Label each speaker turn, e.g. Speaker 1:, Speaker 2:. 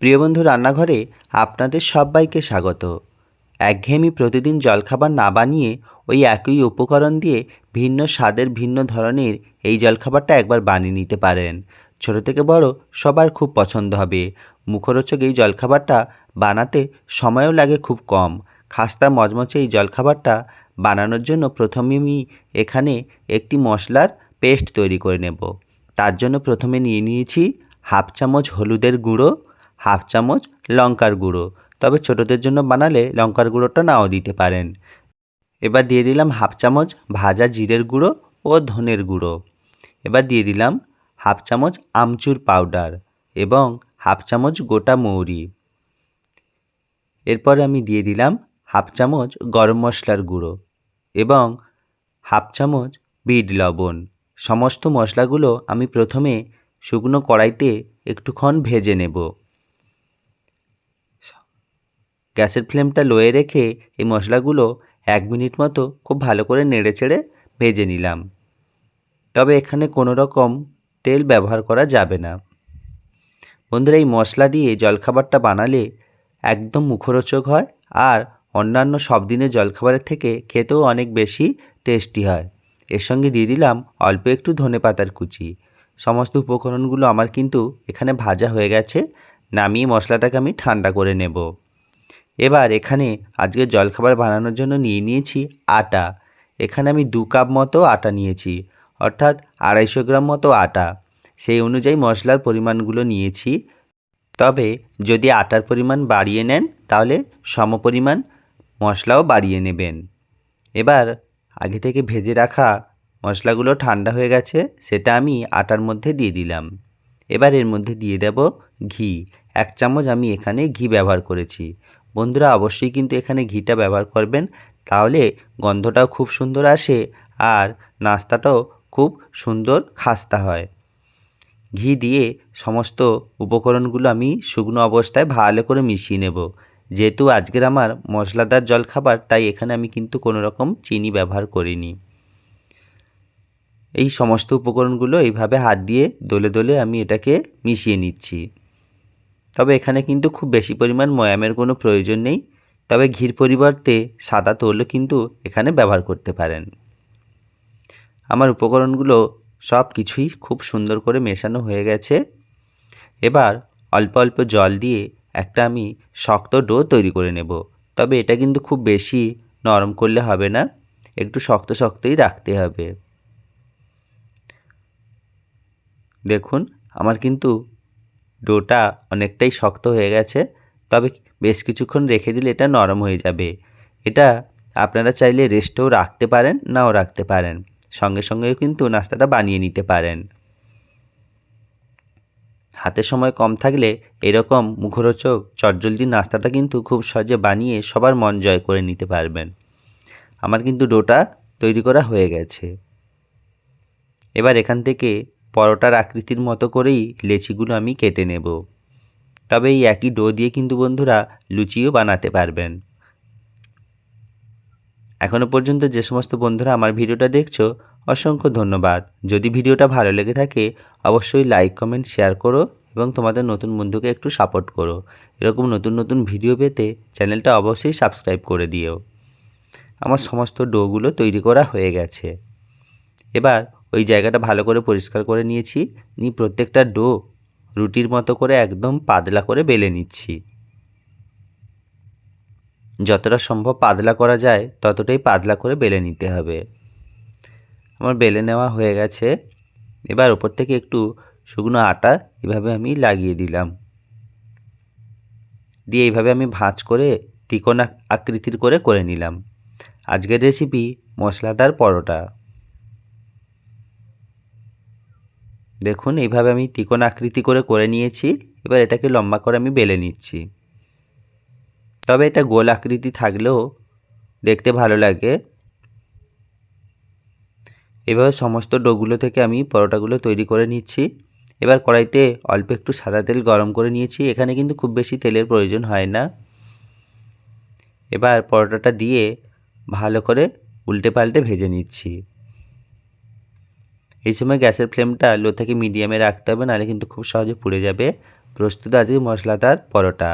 Speaker 1: প্রিয় বন্ধু রান্নাঘরে আপনাদের সবাইকে স্বাগত। একঘেয়েমি প্রতিদিন জলখাবার না বানিয়ে ওই একই উপকরণ দিয়ে ভিন্ন স্বাদের ভিন্ন ধরনের এই জলখাবারটা একবার বানিয়ে নিতে পারেন। ছোট থেকে বড় সবার খুব পছন্দ হবে। মুখরোচক এই জলখাবারটা বানাতে সময়ও লাগে খুব কম। খাস্তা মচমচে এই জলখাবারটা বানানোর জন্য প্রথমে আমি এখানে একটি মশলার পেস্ট তৈরি করে নেব। তার জন্য প্রথমে নিয়ে নিয়েছি হাফ চামচ হলুদের গুঁড়ো হাফ চামচ লঙ্কার গুঁড়ো। তবে ছোটোদের জন্য বানালে লঙ্কার গুঁড়োটা নাও দিতে পারেন। এবার দিয়ে দিলাম হাফ চামচ ভাজা জিরের গুঁড়ো ও ধনের গুঁড়ো। এবার দিয়ে দিলাম হাফ চামচ আমচুর পাউডার এবং হাফ চামচ গোটা মৌরি। এরপর আমি দিয়ে দিলাম হাফ চামচ গরম মশলার গুঁড়ো এবং হাফ চামচ বিট লবণ। সমস্ত মশলাগুলো আমি প্রথমে শুকনো কড়াইতে একটুক্ষণ ভেজে নেব। গ্যাসের ফ্লেমটা লোয়ে রেখে এই মশলাগুলো এক মিনিট মতো খুব ভালো করে নেড়ে চেড়ে ভেজে নিলাম। তবে এখানে কোনো রকম তেল ব্যবহার করা যাবে না। বন্ধুরা, এই মশলা দিয়ে জলখাবারটা বানালে একদম মুখরোচক হয় আর অন্যান্য সব দিনের জলখাবারের থেকে খেতেও অনেক বেশি টেস্টি হয়। এর সঙ্গে দিয়ে দিলাম অল্প একটু ধনে পাতার কুচি। সমস্ত উপকরণগুলো আমার কিন্তু এখানে ভাজা হয়ে গেছে। নামিয়ে মশলাটাকে আমি ঠান্ডা করে নেব। এবার এখানে আজকে জলখাবার বানানোর জন্য নিয়ে নিয়েছি আটা। এখানে আমি দু কাপ মতো আটা নিয়েছি, অর্থাৎ আড়াইশো গ্রাম মতো আটা। সেই অনুযায়ী মশলার পরিমাণগুলো নিয়েছি। তবে যদি আটার পরিমাণ বাড়িয়ে নেন, তাহলে সমপরিমাণ মশলাও বাড়িয়ে নেবেন। এবার আগে থেকে ভেজে রাখা মশলাগুলো ঠান্ডা হয়ে গেছে, সেটা আমি আটার মধ্যে দিয়ে দিলাম। এবার এর মধ্যে দিয়ে দেব ঘি। এক চামচ আমি এখানে ঘি ব্যবহার করেছি। বন্ধুরা অবশ্যই কিন্তু এখানে ঘিটা ব্যবহার করবেন, তাহলে গন্ধটাও খুব সুন্দর আসে আর নাস্তাটাও খুব সুন্দর খাস্তা হয়। ঘি দিয়ে সমস্ত উপকরণগুলো আমি শুকনো অবস্থায় ভালো করে মিশিয়ে নেব। যেহেতু আজকের আমার মশলাদার জলখাবার, তাই এখানে আমি কিন্তু কোনো রকম চিনি ব্যবহার করিনি। এই সমস্ত উপকরণগুলো এইভাবে হাত দিয়ে দলে দলে আমি এটাকে মিশিয়ে নিচ্ছি। তবে এখানে কিন্তু খুব বেশি পরিমাণ ময়ামের কোনো প্রয়োজন নেই। তবে ঘির পরিবর্তে সাদা তৈলও কিন্তু এখানে ব্যবহার করতে পারেন। আমার উপকরণগুলো সব কিছুই খুব সুন্দর করে মেশানো হয়ে গেছে। এবার অল্প অল্প জল দিয়ে একটা আমি শক্ত ডো তৈরি করে নেব। তবে এটা কিন্তু খুব বেশি নরম করলে হবে না, একটু শক্ত শক্তই রাখতে হবে। দেখুন, আমার কিন্তু ডোটা অনেকটাই শক্ত হয়ে গেছে, তবে বেশ কিছুক্ষণ রেখে দিলে এটা নরম হয়ে যাবে। এটা আপনারা চাইলে রেস্টেও রাখতে পারেন, নাও রাখতে পারেন। সঙ্গে সঙ্গেও কিন্তু নাস্তাটা বানিয়ে নিতে পারেন। হাতে সময় কম থাকলে এরকম মুখরোচক, চটজলদি নাস্তাটা কিন্তু খুব সহজে বানিয়ে সবার মন জয় করে নিতে পারবেন। আমার কিন্তু ডোটা তৈরি করা হয়ে গেছে। এবার এখান থেকে পরোটার আকৃতির মতো করেই লেচিগুলো আমি কেটে নেব। তবে এই একই ডো দিয়ে কিন্তু বন্ধুরা লুচিও বানাতে পারবেন। এখনও পর্যন্ত যে সমস্ত বন্ধুরা আমার ভিডিওটা দেখছ, অসংখ্য ধন্যবাদ। যদি ভিডিওটা ভালো লেগে থাকে, অবশ্যই লাইক, কমেন্ট, শেয়ার করো এবং তোমাদের নতুন বন্ধুকে একটু সাপোর্ট করো। এরকম নতুন নতুন ভিডিও পেতে চ্যানেলটা অবশ্যই সাবস্ক্রাইব করে দিও। আমার সমস্ত ডোগুলো তৈরি করা হয়ে গেছে। এবার ওই জায়গাটা ভালো করে পরিষ্কার করে নিয়েছি। নিয়ে প্রত্যেকটা ডো রুটির মতো করে একদম পাতলা করে বেলে নিচ্ছি। যতটা সম্ভব পাতলা করা যায়, ততটাই পাতলা করে বেলে নিতে হবে। আমার বেলে নেওয়া হয়ে গেছে। এবার ওপর থেকে একটু শুকনো আটা এভাবে আমি লাগিয়ে দিলাম। দিয়ে এইভাবে আমি ভাঁজ করে তিকোন আকৃতির করে করে নিলাম। আজকের রেসিপি মশলাদার পরোটা। দেখুন, এইভাবে আমি তিকোন আকৃতি করে করে নিয়েছি। এবার এটাকে লম্বা করে আমি বেলে নিচ্ছি। তবে এটা গোল আকৃতি থাকলেও দেখতে ভালো লাগে। এভাবে সমস্ত ডোগুলো থেকে আমি পরোটাগুলো তৈরি করে নিচ্ছি। এবার কড়াইতে অল্প একটু সাদা তেল গরম করে নিয়েছি। এখানে কিন্তু খুব বেশি তেলের প্রয়োজন হয় না। এবার পরোটাটা দিয়ে ভালো করে উল্টে পাল্টে ভেজে নিচ্ছি। এই সময় গ্যাসের ফ্লেমটা লো থেকে মিডিয়ামে রাখতে হবে, নাহলে কিন্তু খুব সহজে পুড়ে যাবে। প্রস্তুত আজকে মশলাদার পরোটা।